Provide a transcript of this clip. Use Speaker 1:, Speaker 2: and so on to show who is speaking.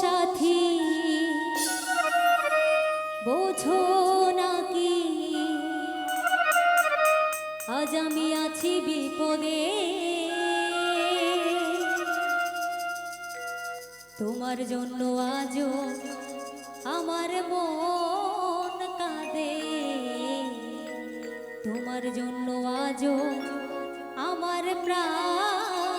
Speaker 1: সাথী। বোঝো নাকি, আজ আমি আছি বিপদে। তোমার জন্য আজও আমার মন কাঁদে। তোমার জন্য আজও আমার প্রাণ